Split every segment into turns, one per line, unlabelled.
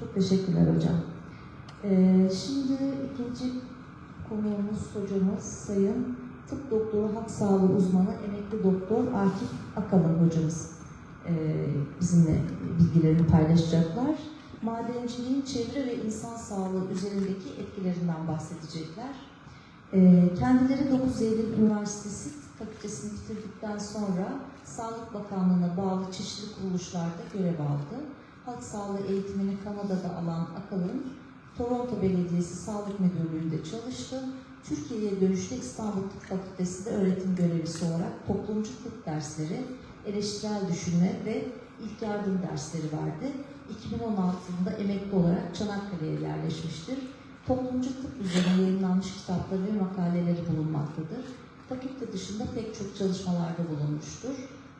Çok teşekkürler hocam. Ee, şimdi ikinci konuğumuz hocamız Sayın Tıp Doktoru Halk Sağlığı Uzmanı Emekli Doktor Akif Akalın hocamız ee, bizimle bilgilerini paylaşacaklar. Madenciliğin çevre ve insan sağlığı üzerindeki etkilerinden bahsedecekler. Ee, kendileri 9 Eylül Üniversitesi Fakültesini bitirdikten sonra Sağlık Bakanlığı'na bağlı çeşitli kuruluşlarda görev aldı. Halk sağlığı eğitimini Kanada'da alan Akalın, Toronto Belediyesi Sağlık Müdürlüğü'nde çalıştı. Türkiye'ye dönüşte İstanbul Tıp Fakültesi'nde öğretim görevlisi olarak toplumcu tıp dersleri, eleştirel düşünme ve ilk yardım dersleri verdi. 2016 yılında emekli olarak Çanakkale'ye yerleşmiştir. Toplumcu tıp üzerine yayınlanmış kitapları ve makaleleri bulunmaktadır. Fakülte dışında pek çok çalışmalarda bulunmuştur.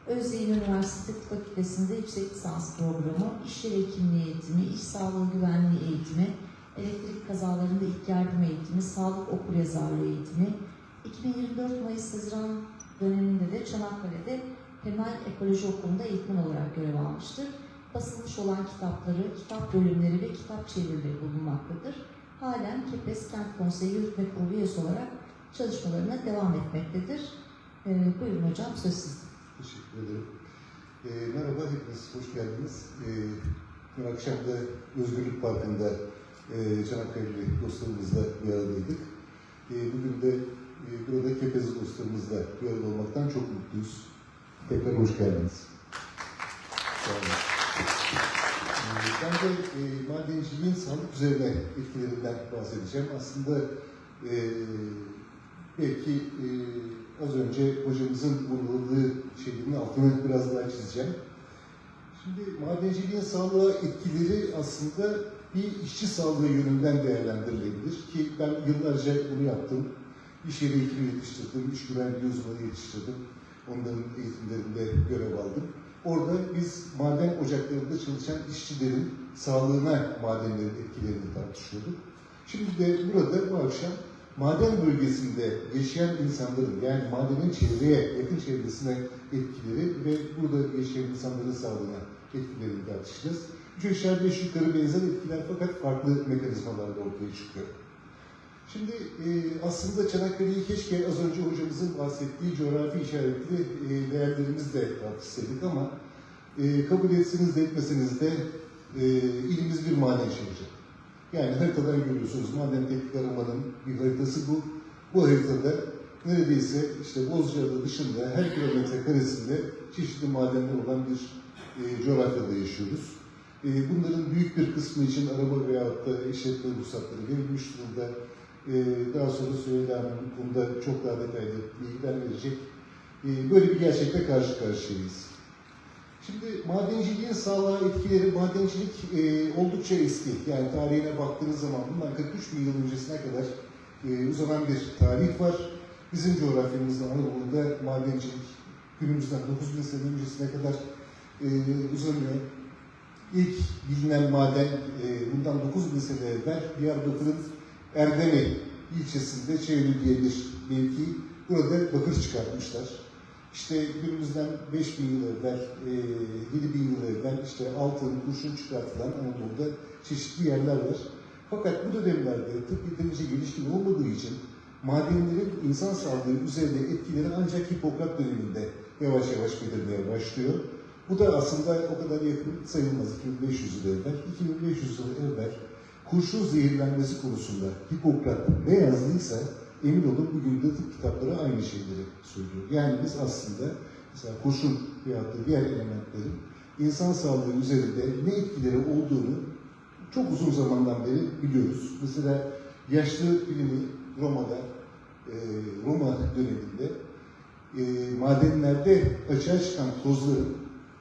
Özyeğin Üniversitesi Tıp Fakültesi'nde yüksek lisans programı, iş yeri hekimliği eğitimi, iş sağlığı güvenliği eğitimi, elektrik kazalarında ilk yardım eğitimi, sağlık okuryazarlığı eğitimi, 2024 Mayıs-Haziran döneminde de Çanakkale'de Temel Ekoloji Okulu'nda eğitmen olarak görev almıştır. Basılmış olan kitapları, kitap bölümleri ve kitap çevirileri bulunmaktadır. Halen Kepes Kent Konseyi Yürütme Kurulu üyesi olarak çalışmalarına devam etmektedir. Ee, buyurun hocam, söz sizde.
Teşekkür ederim. Ee, merhaba, hepiniz hoş geldiniz. Ee, dün akşam da Özgürlük Parkı'nda e, Çanakkale'li dostlarımızla bir aradaydık. Ee, bugün de e, burada Kepezli dostlarımızla bir arada olmaktan çok mutluyuz. Tekrar hoş geldiniz. Sağ olun. Ee, Ben de e, madenciliğin sağlık üzerine etkilerinden bahsedeceğim. Aslında e, belki e, az önce hocamızın vurguladığı şeylerin altını biraz daha çizeceğim. Şimdi madenciliğin sağlığa etkileri aslında bir işçi sağlığı yönünden değerlendirilebilir ki ben yıllarca bunu yaptım. İş yeri eğitimi yetiştirdim, iş güvenliği uzmanı yetiştirdim. Onların eğitimlerinde görev aldım. Orada biz maden ocaklarında çalışan işçilerin sağlığına madenlerin etkilerini tartışıyorduk. Şimdi de burada bu akşam maden bölgesinde yaşayan insanların yani madenin çevreye, yakın çevresine etkileri ve burada yaşayan insanların sağlığına etkilerini tartışacağız. Üç aşağı beş yukarı benzer etkiler fakat farklı mekanizmalarla ortaya çıkıyor. Şimdi e, aslında Çanakkale'yi keşke az önce hocamızın bahsettiği coğrafi işaretli e, değerlerimizle tartışsaydık ama e, kabul etseniz de etmeseniz de e, ilimiz bir maden şehri. Yani haritadan görüyorsunuz maden teknik aramanın bir haritası bu. Bu haritada neredeyse işte Bozcaada dışında her kilometre karesinde çeşitli madenler olan bir e, coğrafyada yaşıyoruz. E, bunların büyük bir kısmı için araba veyahut da işletme ruhsatları verilmiş durumda. E, daha sonra Süheyla Hanım konuda çok daha detaylı bilgiler verecek. E, böyle bir gerçekle karşı karşıyayız. Şimdi madenciliğin sağlığa etkileri, madencilik e, oldukça eski. Yani tarihine baktığınız zaman bundan 43 bin yıl öncesine kadar e, uzanan bir tarih var. Bizim coğrafyamızda Anadolu'da madencilik günümüzden 9 bin sene öncesine kadar e, uzanıyor. İlk bilinen maden e, bundan 9 bin sene evvel Diyarbakır'ın Erdemli ilçesinde Çevre diye bir mevki. Burada bakır çıkartmışlar. İşte günümüzden 5 bin yıl evvel, e, 7 bin yıl evvel işte altın, kurşun çıkartılan Anadolu'da çeşitli yerler var. Fakat bu dönemlerde tıp yeterince gelişkin olmadığı için madenlerin insan sağlığı üzerinde etkileri ancak Hipokrat döneminde yavaş yavaş belirmeye başlıyor. Bu da aslında o kadar yakın sayılmaz 2500 yıl evvel. 2500 yıl evvel kurşun zehirlenmesi konusunda Hipokrat ne yazdıysa emin olun bugün de tıp kitapları aynı şeyleri söylüyor. Yani biz aslında mesela kurşun veyahut da diğer elementlerin insan sağlığı üzerinde ne etkileri olduğunu çok uzun zamandan beri biliyoruz. Mesela yaşlı bilimi Roma'da, e, Roma döneminde e, madenlerde açığa çıkan tozların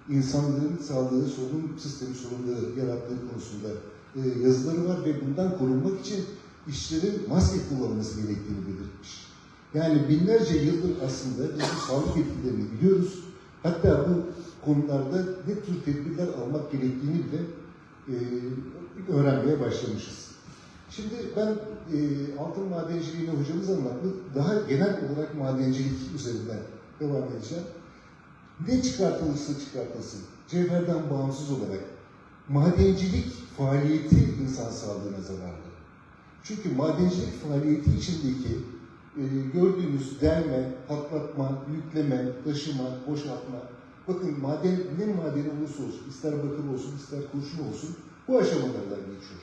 insanların sağlığı, solunum sistemi sorunları yarattığı konusunda e, yazıları var ve bundan korunmak için işçilerin maske kullanması gerektiğini belirtmiş. Yani binlerce yıldır aslında biz sağlık etkilerini biliyoruz. Hatta bu konularda ne tür tedbirler almak gerektiğini bile e, öğrenmeye başlamışız. Şimdi ben e, altın madenciliğini hocamız anlattı. Daha genel olarak madencilik üzerinden devam edeceğim. Ne çıkartılırsa çıkartılsın, cevherden bağımsız olarak madencilik faaliyeti insan sağlığına zararlı. Çünkü madencilik faaliyeti içindeki e, gördüğümüz delme, patlatma, yükleme, taşıma, boşaltma, bakın maden ne madeni olursa olsun, ister bakır olsun, ister kurşun olsun, bu aşamalardan geçiyor.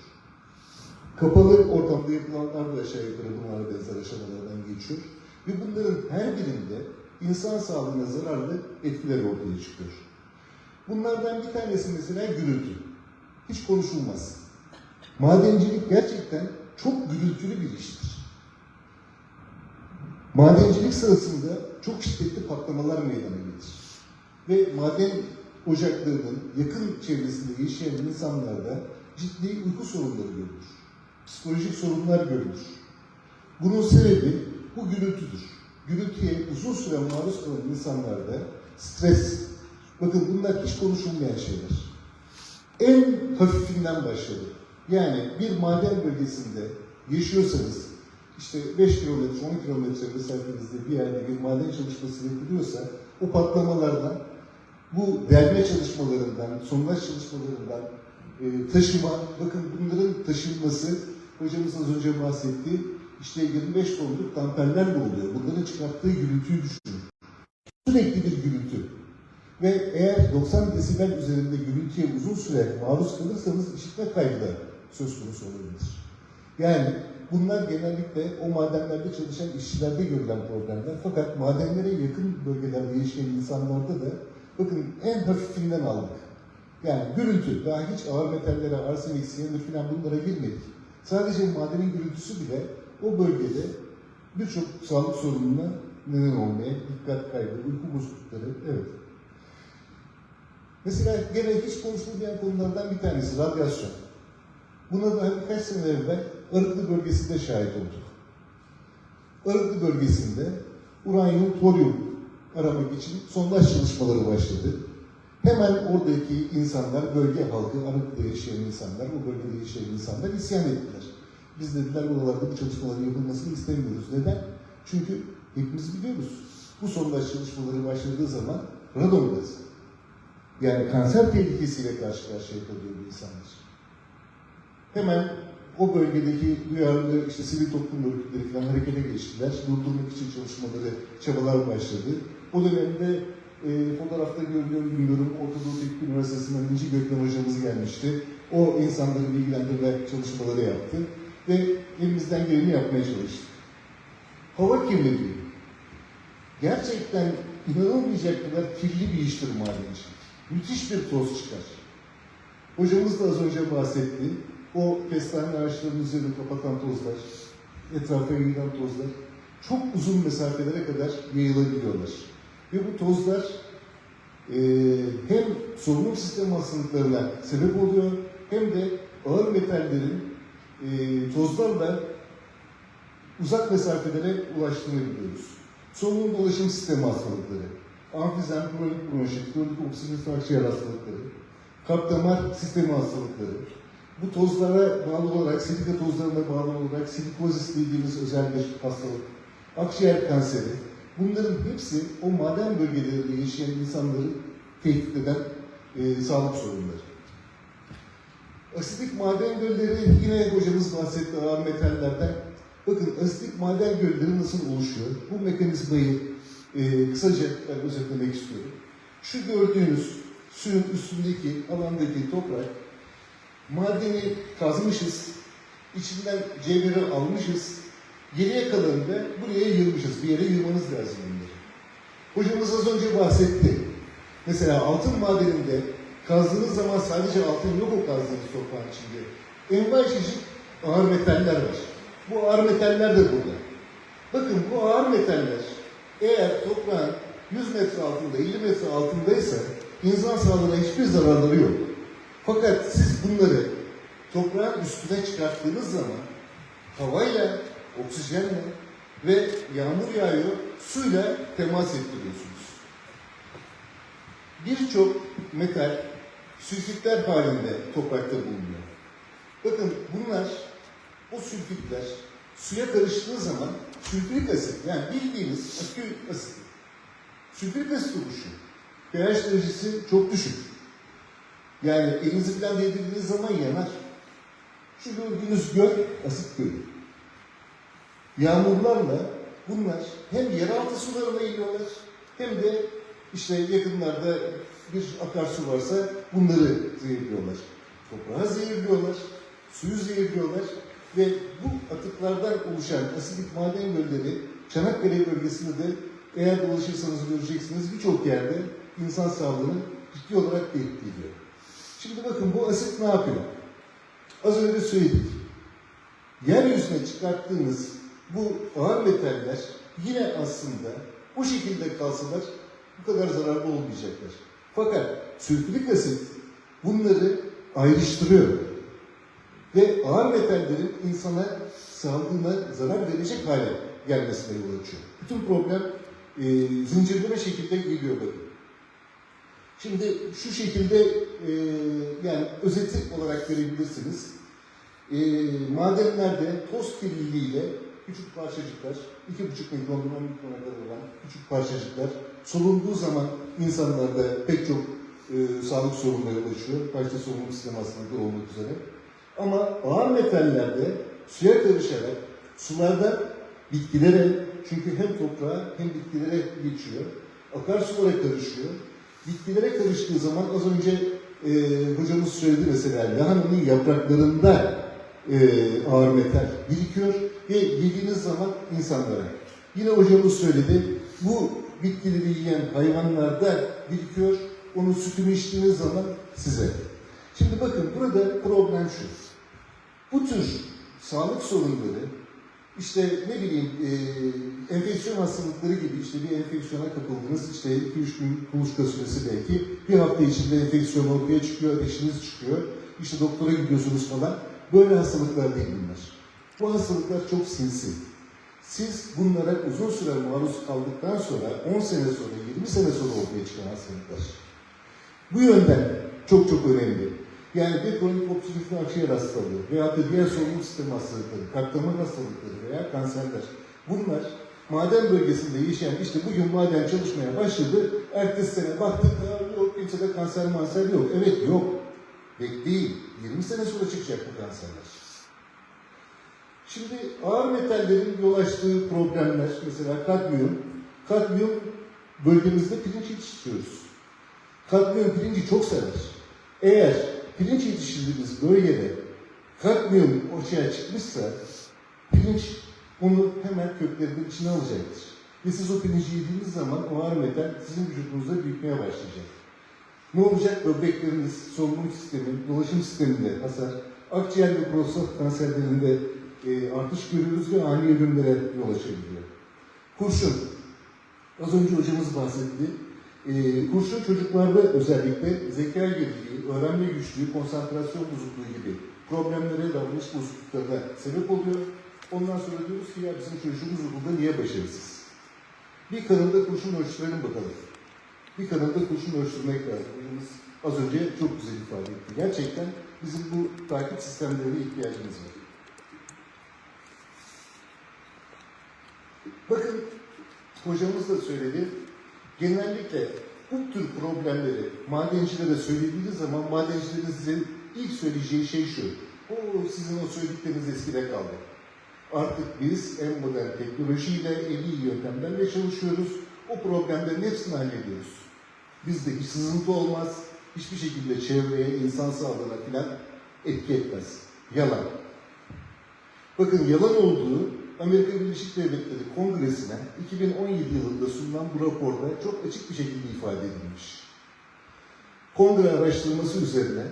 Kapalı ortamda yapılanlar da aşağı yukarı bunlara benzer aşamalardan geçiyor. Ve bunların her birinde insan sağlığına zararlı etkiler ortaya çıkıyor. Bunlardan bir tanesi mesela gürültü. Hiç konuşulmaz. Madencilik gerçekten çok gürültülü bir iştir. Madencilik sırasında çok şiddetli patlamalar meydana gelir. Ve maden ocaklarının yakın çevresinde yaşayan insanlarda ciddi uyku sorunları görülür. Psikolojik sorunlar görülür. Bunun sebebi bu gürültüdür. Gürültüye uzun süre maruz kalan insanlarda stres, bakın bunlar hiç konuşulmayan şeyler. En hafifinden başladı. Yani bir maden bölgesinde yaşıyorsanız, işte 5 kilometre, 10 kilometre mesafenizde bir yerde bir maden çalışması yapılıyorsa, o patlamalardan, bu delme çalışmalarından, sondaj çalışmalarından, e, taşıma, bakın bunların taşınması, hocamız az önce bahsetti, işte 25 tonluk damperlerle oluyor. Bunların çıkarttığı gürültüyü düşünün. Sürekli bir gürültü. Ve eğer 90 desibel üzerinde gürültüye uzun süre maruz kalırsanız işitme kaybı söz konusu olabilir. Yani bunlar genellikle o madenlerde çalışan işçilerde görülen problemler. Fakat madenlere yakın bölgelerde yaşayan insanlarda da bakın en hafifinden aldık. Yani gürültü, daha hiç ağır metallere, arsenik, siyanür falan bunlara girmedik. Sadece madenin gürültüsü bile o bölgede birçok sağlık sorununa neden olmaya, dikkat kaybı, uyku bozuklukları, evet. Mesela gene hiç konuşulmayan konulardan bir tanesi radyasyon. Buna da birkaç sene evvel Arıklı bölgesinde şahit olduk. Arıklı bölgesinde uranyum, toryum aramak için sondaj çalışmaları başladı. Hemen oradaki insanlar, bölge halkı, Arıklı'da yaşayan insanlar, o bölgede yaşayan insanlar isyan ettiler. Biz dediler oralarda bu çalışmaların yapılmasını istemiyoruz. Neden? Çünkü hepimiz biliyoruz. Bu sondaj çalışmaları başladığı zaman radon gazı. Yani kanser tehlikesiyle karşı karşıya kalıyor insanlar. Hemen o bölgedeki duyarlı işte sivil toplum örgütleri falan harekete geçtiler. Durdurmak için çalışmaları, çabalar başladı. O dönemde e, fotoğrafta görüyorum, bilmiyorum, Orta Doğu Teknik Üniversitesi'nden İnci Gökmen hocamız gelmişti. O insanları bilgilendirme çalışmaları yaptı ve elimizden geleni yapmaya çalıştık. Hava kirliliği gerçekten inanılmayacak kadar kirli bir iştir madencilik. Müthiş bir toz çıkar. Hocamız da az önce bahsetti. O kestane ağaçlarının üzerini kapatan tozlar, etrafa yayılan tozlar çok uzun mesafelere kadar yayılabiliyorlar. Ve bu tozlar e, hem solunum sistemi hastalıklarına sebep oluyor hem de ağır metallerin e, tozlarla uzak mesafelere ulaştığını. Solunum dolaşım sistemi hastalıkları, amfizem, kronik bronşit, kronik oksijen hastalıkları, kalp damar sistemi hastalıkları, bu tozlara bağlı olarak, silika tozlarına bağlı olarak silikozis dediğimiz özel bir hastalık, akciğer kanseri, bunların hepsi o maden bölgelerinde yaşayan insanları tehdit eden e, sağlık sorunları. Asitik maden gölleri yine hocamız bahsetti ağır metallerden. Bakın asitik maden gölleri nasıl oluşuyor? Bu mekanizmayı e, kısaca ben özetlemek istiyorum. Şu gördüğünüz suyun üstündeki alandaki toprak madeni kazmışız, içinden cevheri almışız, geriye kalanını da buraya yığmışız. Bir yere yığmanız lazım bunları. Hocamız az önce bahsetti. Mesela altın madeninde kazdığınız zaman sadece altın yok o kazdığınız toprağın içinde. Envai çeşit ağır metaller var. Bu ağır metaller de burada. Bakın bu ağır metaller eğer toprağın 100 metre altında, 50 metre altındaysa insan sağlığına hiçbir zararları yok. Fakat siz bunları toprağın üstüne çıkarttığınız zaman havayla, oksijenle ve yağmur yağıyor, suyla temas ettiriyorsunuz. Birçok metal sülfitler halinde toprakta bulunuyor. Bakın bunlar, o sülfitler suya karıştığı zaman sülfürik asit, yani bildiğiniz akü asit, sülfürik asit oluşuyor. pH derecesi çok düşük. Yani elinizi falan değdirdiğiniz zaman yanar. Şu gördüğünüz göl asit gölü. Yağmurlarla bunlar hem yeraltı sularına iniyorlar hem de işte yakınlarda bir akarsu varsa bunları zehirliyorlar. Toprağı zehirliyorlar, suyu zehirliyorlar ve bu atıklardan oluşan asidik maden gölleri Çanakkale bölgesinde de eğer dolaşırsanız göreceksiniz birçok yerde insan sağlığını ciddi olarak tehdit ediyor. Şimdi bakın bu asit ne yapıyor? Az önce söyledik. Yeryüzüne çıkarttığınız bu ağır metaller yine aslında bu şekilde kalsalar bu kadar zararlı olmayacaklar. Fakat sülfürik asit bunları ayrıştırıyor. Ve ağır metallerin insana sağlığına zarar verecek hale gelmesine yol açıyor. Bütün problem e, zincirleme şekilde geliyor bakın. Şimdi şu şekilde e, yani özeti olarak görebilirsiniz. E, madenlerde toz kirliliğiyle küçük parçacıklar, 2,5 mikrondan 10 mikrona kadar olan küçük parçacıklar solunduğu zaman insanlarda pek çok e, sağlık sorunları yol açıyor. Başta solunum sistemi hastalıkları olmak üzere. Ama ağır metallerde suya karışarak sulardan bitkilere, çünkü hem toprağa hem bitkilere geçiyor. Akarsulara karışıyor. Bitkilere karıştığı zaman az önce e, hocamız söyledi mesela lahananın yapraklarında e, ağır metal birikiyor ve yediğiniz zaman insanlara. Yine hocamız söyledi bu bitkileri yiyen hayvanlarda birikiyor. Onun sütünü içtiğiniz zaman size. Şimdi bakın burada problem şu. Bu tür sağlık sorunları işte ne bileyim e, enfeksiyon hastalıkları gibi işte bir enfeksiyona kapıldınız işte 2-3 gün kuluçka süresi belki bir hafta içinde enfeksiyon ortaya çıkıyor, ateşiniz çıkıyor işte doktora gidiyorsunuz falan böyle hastalıklar değil bunlar. Bu hastalıklar çok sinsi. Siz bunlara uzun süre maruz kaldıktan sonra 10 sene sonra 20 sene sonra ortaya çıkan hastalıklar. Bu yönden çok çok önemli. Yani bir kronik obstrüktif akciğer hastalığı veya da diğer solunum sistemi hastalıkları, kalp damar hastalıkları veya kanserler. Bunlar maden bölgesinde yaşayan, işte bugün maden çalışmaya başladı, ertesi sene baktık, "Aa, yok kimsede kanser manser yok. Evet yok. Bekleyin. 20 sene sonra çıkacak bu kanserler. Şimdi ağır metallerin yol açtığı problemler, mesela kadmiyum. Kadmiyum bölgemizde pirinç yetiştiriyoruz. Kadmiyum pirinci çok sever. Eğer pirinç yetiştirdiğimiz bölgede kadmiyum ortaya çıkmışsa pirinç onu hemen köklerinin içine alacaktır. Ve siz o pirinci yediğiniz zaman o ağır metal sizin vücudunuzda büyümeye başlayacak. Ne olacak? Böbrekleriniz, solunum sistemi, dolaşım sisteminde hasar, akciğer ve prostat kanserlerinde e, artış görüyoruz ve ani ölümlere yol açabiliyor. Kurşun. Az önce hocamız bahsetti. E, kurşun çocuklarda özellikle zeka geriliği, öğrenme güçlüğü, konsantrasyon bozukluğu gibi problemlere, davranış bozukluklarına sebep oluyor. Ondan sonra diyoruz ki ya bizim çocuğumuz okulda niye başarısız? Bir kanında kurşun ölçtürelim bakalım. Bir kanında kurşun ölçtürmek lazım. Az önce çok güzel ifade etti. Gerçekten bizim bu takip sistemlerine ihtiyacımız var. Bakın hocamız da söyledi. Genellikle bu tür problemleri madencilere söylediğiniz zaman madencilerin size ilk söyleyeceği şey şu. O sizin o söyledikleriniz eskide kaldı. Artık biz en modern teknolojiyle, en iyi yöntemlerle çalışıyoruz. O problemlerin hepsini hallediyoruz. Bizde hiç sızıntı olmaz. Hiçbir şekilde çevreye, insan sağlığına filan etki etmez. Yalan. Bakın yalan olduğu Amerika Birleşik Devletleri Kongresi'ne 2017 yılında sunulan bu raporda çok açık bir şekilde ifade edilmiş. Kongre araştırması üzerine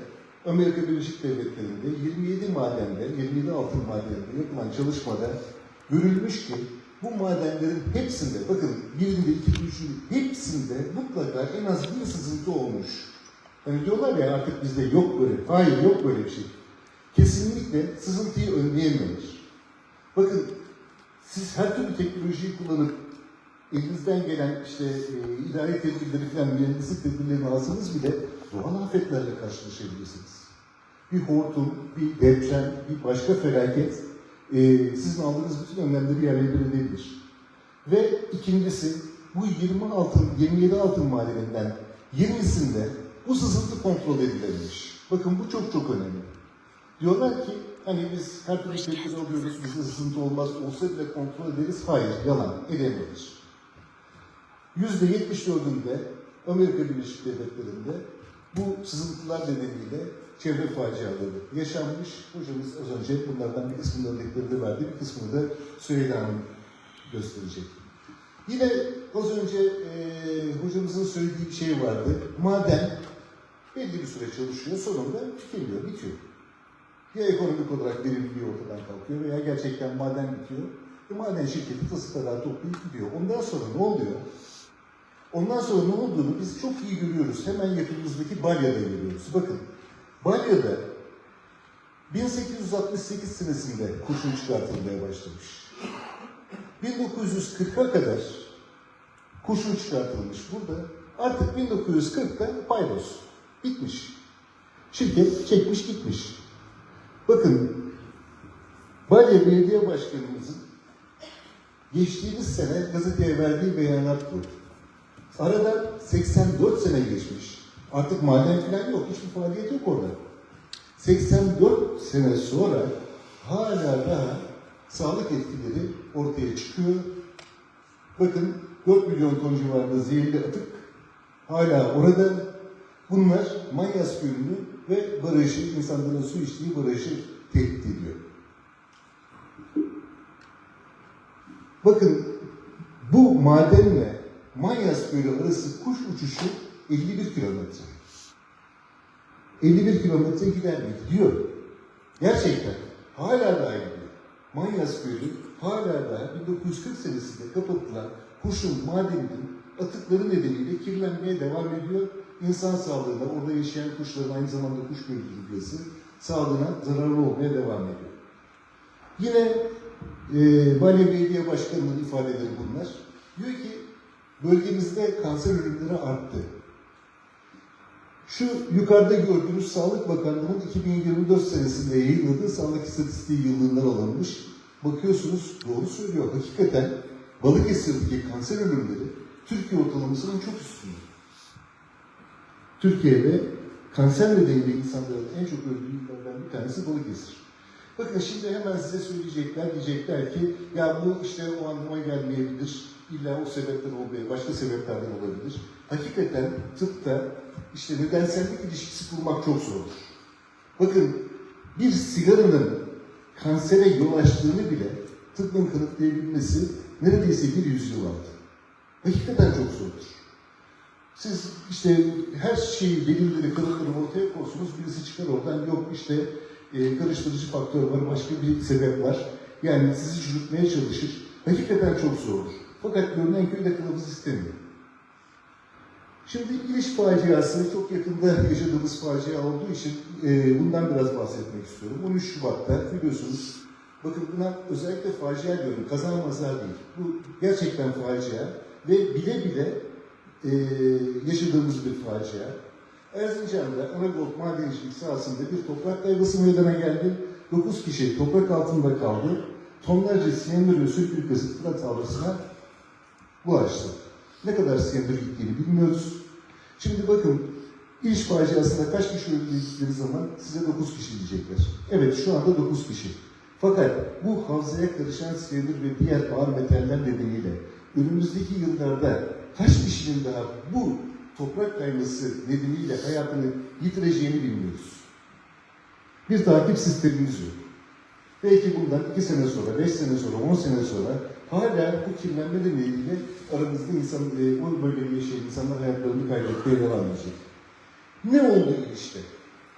Amerika Birleşik Devletleri'nde 27 madende, 27 altın madeninde yapılan çalışmada görülmüş ki bu madenlerin hepsinde, bakın birinde, iki, üçünde, hepsinde mutlaka en az bir sızıntı olmuş. Hani diyorlar ya artık bizde yok böyle, hayır yok böyle bir şey. Kesinlikle sızıntıyı önleyemiyorlar. Bakın siz her türlü teknolojiyi kullanıp elinizden gelen işte e, idari tedbirleri falan mühendislik tedbirlerini alsanız bile doğal afetlerle karşılaşabilirsiniz. Bir hortum, bir deprem, bir başka felaket e, sizin aldığınız bütün önlemleri yerle bir edebilir. Ve ikincisi bu 20 altın, 27 altın madeninden 20'sinde bu sızıntı kontrol edilemiş. Bakın bu çok çok önemli. Diyorlar ki hani biz her türlü tedbir alıyoruz, bizde sızıntı olmaz, olsa bile kontrol ederiz. Hayır, yalan, edemiyoruz. Yüzde 74'ünde Amerika Birleşik Devletleri'nde bu sızıntılar nedeniyle çevre faciaları yaşanmış. Hocamız az önce bunlardan bir kısmını örneklerini verdi, bir kısmını da Süheyla Hanım gösterecek. Yine az önce eee hocamızın söylediği bir şey vardı. Maden belli bir süre çalışıyor, sonunda tükeniyor, bitiyor. Ya ekonomik olarak verimliliği ortadan kalkıyor veya gerçekten maden bitiyor. E maden şirketi tası kadar toplayıp gidiyor. Ondan sonra ne oluyor? Ondan sonra ne olduğunu biz çok iyi görüyoruz. Hemen yakınımızdaki Balya'da görüyoruz. Bakın, Balya'da 1868 senesinde kurşun çıkartılmaya başlamış. 1940'a kadar kurşun çıkartılmış burada. Artık 1940'ta paydos. Bitmiş. Şirket çekmiş gitmiş. Bakın, Balya Belediye Başkanımızın geçtiğimiz sene gazeteye verdiği beyanat bu. Arada 84 sene geçmiş. Artık maden falan yok. Hiçbir faaliyet yok orada. 84 sene sonra hala daha sağlık etkileri ortaya çıkıyor. Bakın 4 milyon ton civarında zehirli atık hala orada. Bunlar Manyas Gölü'nü ve barajı, insanların su içtiği barajı tehdit ediyor. Bakın bu madenle Manyas Gölü arası kuş uçuşu 51 kilometre. 51 kilometre gider mi? Gidiyor. Gerçekten. Hala daha gidiyor. Manyas Gölü hala daha 1940 senesinde kapatılan kurşun madeninin atıkları nedeniyle kirlenmeye devam ediyor. İnsan sağlığına, orada yaşayan kuşların aynı zamanda kuş bölgesi sağlığına zararlı olmaya devam ediyor. Yine e, Bale Belediye Başkanı'nın ifadeleri bunlar. Diyor ki bölgemizde kanser ölümleri arttı. Şu yukarıda gördüğünüz Sağlık Bakanlığı'nın 2024 senesinde yayınladığı sağlık istatistiği yıllığından alınmış. Bakıyorsunuz doğru söylüyor. Hakikaten Balıkesir'deki kanser ölümleri Türkiye ortalamasının çok üstünde. Türkiye'de kanser nedeniyle insanların en çok öldüğü illerden bir tanesi Balıkesir. Bakın şimdi hemen size söyleyecekler, diyecekler ki ya bu işte o anlama gelmeyebilir. İlla o sebepten olmayabilir, başka sebeplerden olabilir. Hakikaten tıpta işte nedensellik ilişkisi kurmak çok zordur. Bakın bir sigaranın kansere yol açtığını bile tıbbın kanıtlayabilmesi neredeyse bir yüzyıl aldı. Hakikaten çok zordur. Siz işte her şeyi, delilleri, kanıtları ortaya koysunuz, birisi çıkar oradan yok işte e, karıştırıcı faktör var, başka bir sebep var. Yani sizi çürütmeye çalışır. Hakikaten çok zordur. Fakat görünen köyde kılavuz istemiyor. Şimdi giriş faciası çok yakında yaşadığımız facia olduğu için e, bundan biraz bahsetmek istiyorum. 13 Şubat'ta biliyorsunuz, bakın buna özellikle facia diyorum, kaza maza değil. Bu gerçekten facia ve bile bile e, yaşadığımız bir facia. Erzincan'da Anagold madencilik sahasında bir toprak kaybısı meydana geldi. 9 kişi toprak altında kaldı. Tonlarca siyanür ve sülfür asit Fırat Havlası'na bulaştı. Ne kadar siyanür gittiğini bilmiyoruz. Şimdi bakın İş faciasında kaç kişi öldürdükleri zaman size 9 kişi diyecekler. Evet şu anda 9 kişi. Fakat bu havzaya karışan siyanür ve diğer ağır metaller nedeniyle önümüzdeki yıllarda kaç kişinin daha bu toprak kayması nedeniyle hayatını yitireceğini bilmiyoruz. Bir takip sistemimiz yok. Belki bundan iki sene sonra, beş sene sonra, on sene sonra hala bu kirlenme nedeniyle aramızda insan, e, o bölgede yaşayan insanlar hayatlarını kaybetmeye devam edecek. Ne oldu işte?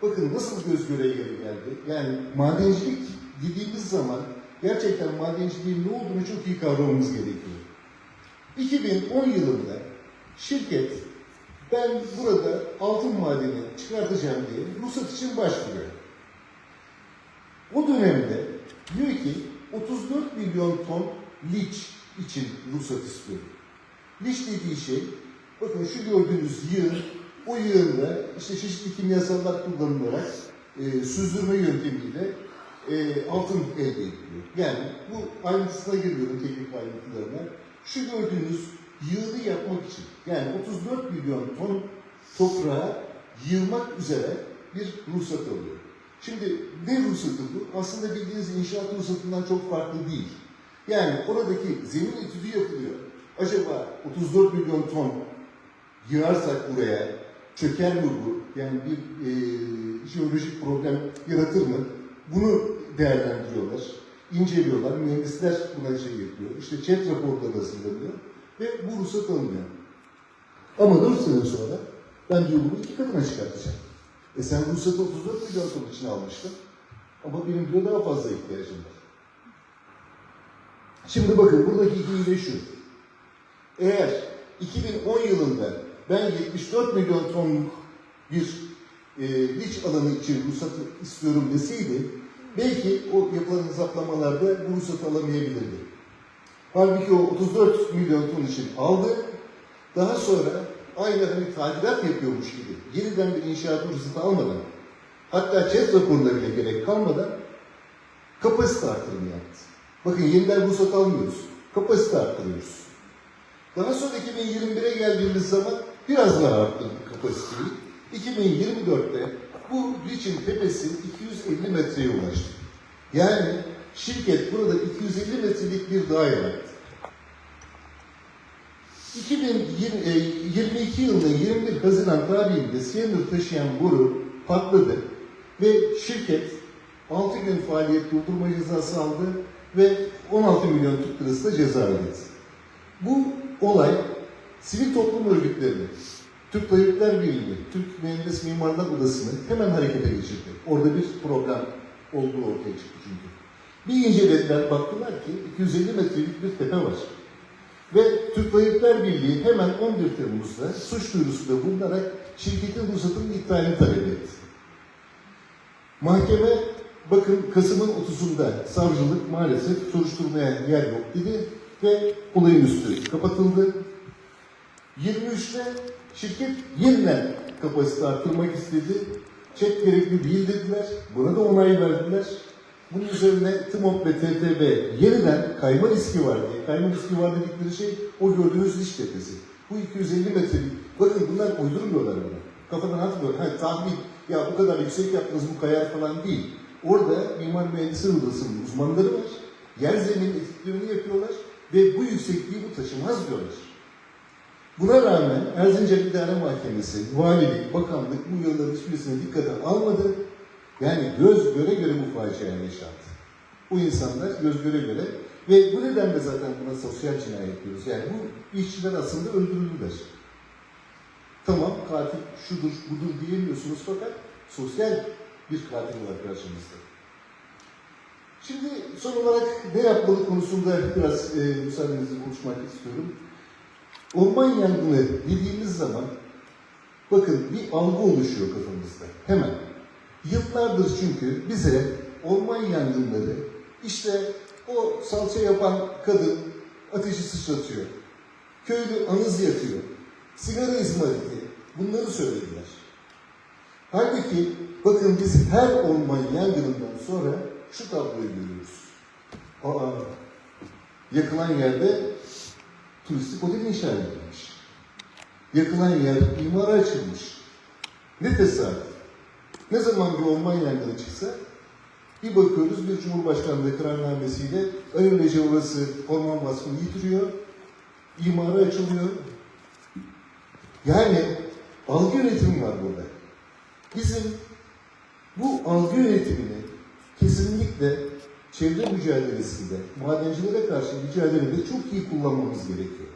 Bakın nasıl göz göre yere geldi. Yani madencilik dediğimiz zaman gerçekten madenciliğin ne olduğunu çok iyi kavramamız gerekiyor. 2010 yılında şirket ben burada altın madeni çıkartacağım diye ruhsat için başvuruyor. O dönemde diyor ki 34 milyon ton liç için ruhsat istiyor. Liç dediği şey, bakın şu gördüğünüz yığın, o yığında işte çeşitli kimyasallar kullanılarak e, süzdürme yöntemiyle e, altın elde ediliyor. Yani bu ayrıntısına girmiyorum teknik ayrıntılarına. Şu gördüğünüz yığını yapmak için yani 34 milyon ton toprağa yığmak üzere bir ruhsat alıyor. Şimdi ne ruhsatı bu? Aslında bildiğiniz inşaat ruhsatından çok farklı değil. Yani oradaki zemin etüdü yapılıyor. Acaba 34 milyon ton yığarsak buraya çöker mi bu? Yani bir e, jeolojik problem yaratır mı? Bunu değerlendiriyorlar, inceliyorlar. Mühendisler buna şey yapıyor. İşte chat raporları hazırlanıyor ve bu ruhsat alınıyor. Ama 4 sene sonra ben diyor bunu iki katına çıkartacağım. E sen ruhsatı 34 milyon ton için almıştın. Ama benim diyor daha fazla ihtiyacım var. Şimdi bakın buradaki hile şu. Eğer 2010 yılında ben 74 milyon tonluk bir e, liç alanı için ruhsat istiyorum deseydi belki o yapılan hesaplamalarda bu ruhsatı alamayabilirdi. Halbuki o 34 milyon ton için aldı. Daha sonra aynı hani tadilat yapıyormuş gibi yeniden bir inşaat ruhsatı almadan hatta ÇED raporuna bile gerek kalmadan kapasite artırımı yaptı. Bakın yeniden ruhsat almıyoruz. Kapasite arttırıyoruz. Daha sonra 2021'e geldiğimiz zaman biraz daha arttırdık kapasiteyi. 2024'te bu Liç'in tepesi 250 metreye ulaştı. Yani şirket burada 250 metrelik bir dağ yarattı. 2022 yılında 21 Haziran tarihinde siyanür taşıyan boru patladı ve şirket 6 gün faaliyet durdurma cezası aldı ve 16 milyon Türk lirası da ceza ödedi. Bu olay sivil toplum örgütlerini, Türk Tabipler Birliği, Türk Mühendis Mimarlar Odası'nı hemen harekete geçirdi. Orada bir problem olduğu ortaya çıktı çünkü. Bir incelediler, baktılar ki 250 metrelik bir tepe var. Ve Türk Tabipler Birliği hemen 11 Temmuz'da suç duyurusunda bulunarak şirketin ruhsatının iptalini talep etti. Mahkeme bakın Kasım'ın 30'unda savcılık maalesef soruşturmaya yer yok dedi ve olayın üstü kapatıldı. 23'te şirket yeniden kapasite arttırmak istedi. Çek gerekli değil dediler. Buna da onay verdiler. Bunun üzerine TMOP ve TTB yeniden kayma riski var diye. Kayma riski var dedikleri şey o gördüğünüz diş tepesi. Bu 250 metrelik. Bakın bunlar uydurmuyorlar bunu. Kafadan atmıyor. Ha, tahmin. Ya bu kadar yüksek yaptınız bu kayar falan değil. Orada mimar mühendisler odasının uzmanları var. Yer zemin etütlerini yapıyorlar. Ve bu yüksekliği bu taşımaz diyorlar. Buna rağmen Erzincan İdare Mahkemesi, valilik, bakanlık bu yılların hiçbirisine dikkate almadı. Yani göz göre göre bu facia yaşandı. Bu insanlar göz göre göre ve bu nedenle zaten buna sosyal cinayet diyoruz. Yani bu işçiler aslında öldürüldüler. Tamam katil şudur budur diyemiyorsunuz fakat sosyal bir katil var karşımızda. Şimdi son olarak ne yapmalı konusunda biraz e, müsaadenizle konuşmak istiyorum. Orman yangını dediğimiz zaman bakın bir algı oluşuyor kafamızda hemen. Yıllardır çünkü bize orman yangınları işte o salça yapan kadın ateşi sıçratıyor. Köylü anız yakıyor. Sigara izmariti. Bunları söylediler. Halbuki bakın biz her orman yangınından sonra şu tabloyu görüyoruz. Aa, yakılan yerde turistik otel inşa edilmiş. Yakılan yer imara açılmış. Ne tesadüf. Ne zaman bir orman yangını çıksa bir bakıyoruz bir Cumhurbaşkanlığı kararnamesiyle öylece orası orman vasfını yitiriyor, imara açılıyor. Yani algı yönetimi var burada. Bizim bu algı yönetimini kesinlikle çevre mücadelesinde, madencilere karşı mücadelede çok iyi kullanmamız gerekiyor.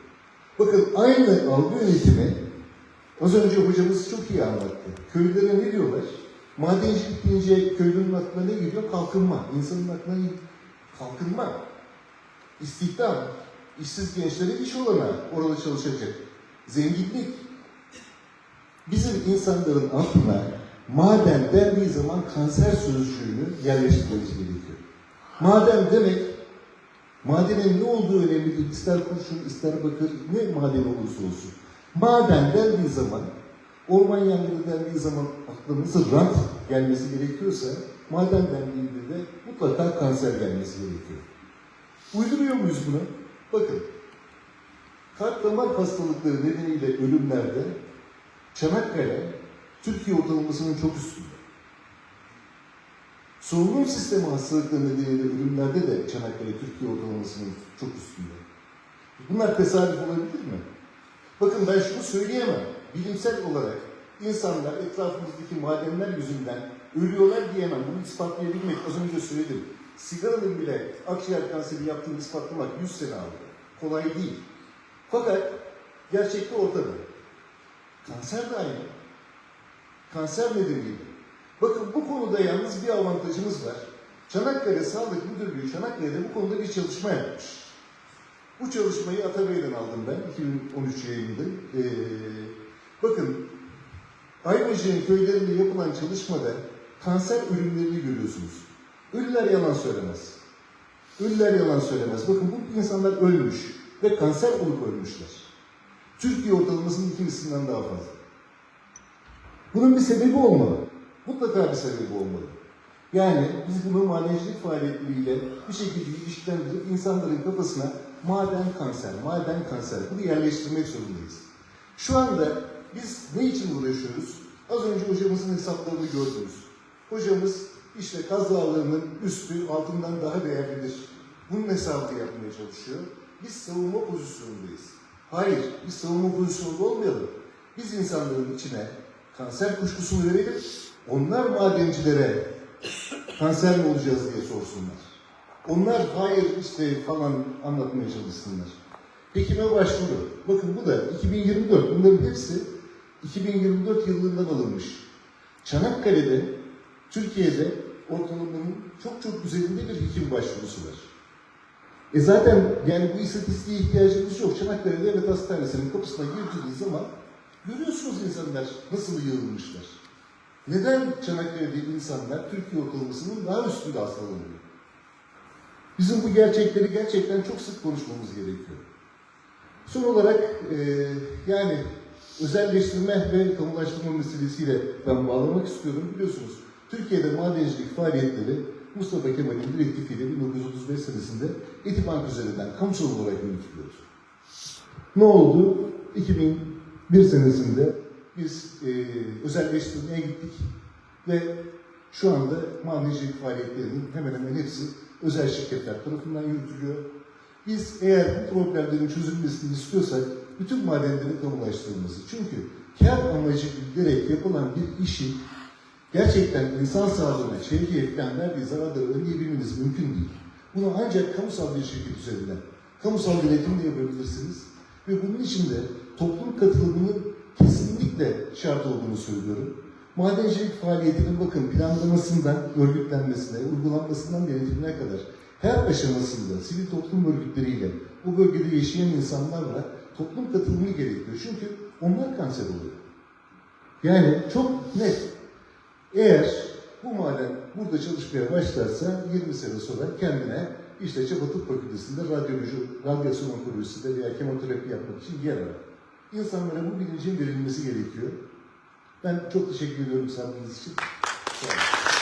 Bakın aynı algı yönetimi az önce hocamız çok iyi anlattı. Köylülere ne diyorlar? Madencilik deyince köylünün aklına ne geliyor? Kalkınma. İnsanın aklına ne? Kalkınma. İstihdam. İşsiz gençlere iş olana orada çalışacak. Zenginlik. Bizim insanların aklına maden dendiği zaman kanser sözcüğünü yerleştirmemiz gerekiyor. Maden demek, madenin ne olduğu önemli değil. İster kurşun, ister bakır, ne maden olursa olsun. Maden dendiği zaman, orman yangını dendiği zaman aklımıza rant gelmesi gerekiyorsa, maden dendiğinde de mutlaka kanser gelmesi gerekiyor. Uyduruyor muyuz buna? Bakın, kalp damar hastalıkları nedeniyle ölümlerde Çanakkale Türkiye ortalamasının çok üstünde. Solunum sistemi hastalıkları nedeniyle ölümlerde de Çanakkale Türkiye ortalamasının çok üstünde. Bunlar tesadüf olabilir mi? Bakın ben şunu söyleyemem. Bilimsel olarak insanlar etrafımızdaki madenler yüzünden ölüyorlar diyemem. Bunu ispatlayabilmek az önce söyledim. Sigaranın bile akciğer kanseri yaptığını ispatlamak 100 sene aldı. Kolay değil. Fakat gerçekte ortada. Kanser de aynı. Kanser nedeniyle. Bakın bu konuda yalnız bir avantajımız var. Çanakkale Sağlık Müdürlüğü Çanakkale'de bu konuda bir çalışma yapmış. Bu çalışmayı Atabey'den aldım ben 2013 yayında. Ee, bakın Ayvacık'ın köylerinde yapılan çalışmada kanser ölümlerini görüyorsunuz. Ölüler yalan söylemez. Ölüler yalan söylemez. Bakın bu insanlar ölmüş ve kanser olup ölmüşler. Türkiye ortalamasının iki mislinden daha fazla. Bunun bir sebebi olmalı. Mutlaka bir sebebi olmalı. Yani biz bunu madencilik faaliyetleriyle bir şekilde ilişkilendirip insanların kafasına maden kanser, maden kanser bunu yerleştirmek zorundayız. Şu anda biz ne için uğraşıyoruz? Az önce hocamızın hesaplarını gördünüz. Hocamız işte Kaz Dağları'nın üstü altından daha değerlidir. Bunun hesabını yapmaya çalışıyor. Biz savunma pozisyonundayız. Hayır, biz savunma pozisyonunda olmayalım. Biz insanların içine kanser kuşkusunu verelim. Onlar madencilere kanser mi olacağız diye sorsunlar. Onlar hayır işte falan anlatmaya çalışsınlar. Hekime başvuru. Bakın bu da 2024. Bunların hepsi 2024 yılından alınmış. Çanakkale'de, Türkiye'de ortalamanın çok çok üzerinde bir hekim başvurusu var. E zaten yani bu istatistiğe ihtiyacımız yok. Çanakkale Devlet Hastanesi'nin kapısına girdiğiniz zaman görüyorsunuz insanlar nasıl yığılmışlar. Neden Çanakkale'de insanlar Türkiye ortalamasının daha üstünde hastalanıyor? Bizim bu gerçekleri gerçekten çok sık konuşmamız gerekiyor. Son olarak e, yani özelleştirme ve kamulaştırma meselesiyle ben bağlamak istiyorum. Biliyorsunuz Türkiye'de madencilik faaliyetleri Mustafa Kemal'in direktifiyle 1935 senesinde Etibank üzerinden kamusal olarak yürütülüyor. Ne oldu? 2001 senesinde biz e, özelleştirmeye gittik ve şu anda madencilik faaliyetlerinin hemen hemen hepsi özel şirketler tarafından yürütülüyor. Biz eğer bu problemlerin çözülmesini istiyorsak bütün madenlerin kamulaştırılması. Çünkü kar amacı giderek yapılan bir işi gerçekten insan sağlığına, çevreye falan verdiği zararları önleyebilmeniz mümkün değil. Bunu ancak kamusal bir şirket üzerinden, kamusal denetimle yapabilirsiniz. Ve bunun için de toplum katılımının kesinlikle şart olduğunu söylüyorum. Madencilik faaliyetinin bakın planlamasından örgütlenmesine, uygulanmasından denetimine kadar her aşamasında sivil toplum örgütleriyle, bu bölgede yaşayan insanlarla toplum katılımı gerekiyor. Çünkü onlar kanser oluyor. Yani çok net. Eğer bu maden burada çalışmaya başlarsa 20 sene sonra kendine işte Çapa Tıp Fakültesi'nde radyoloji, radyasyon onkolojisinde veya kemoterapi yapmak için yer arar. İnsanlara bu bilincin verilmesi gerekiyor. Ben çok teşekkür ediyorum sabrınız için. Sağ olun.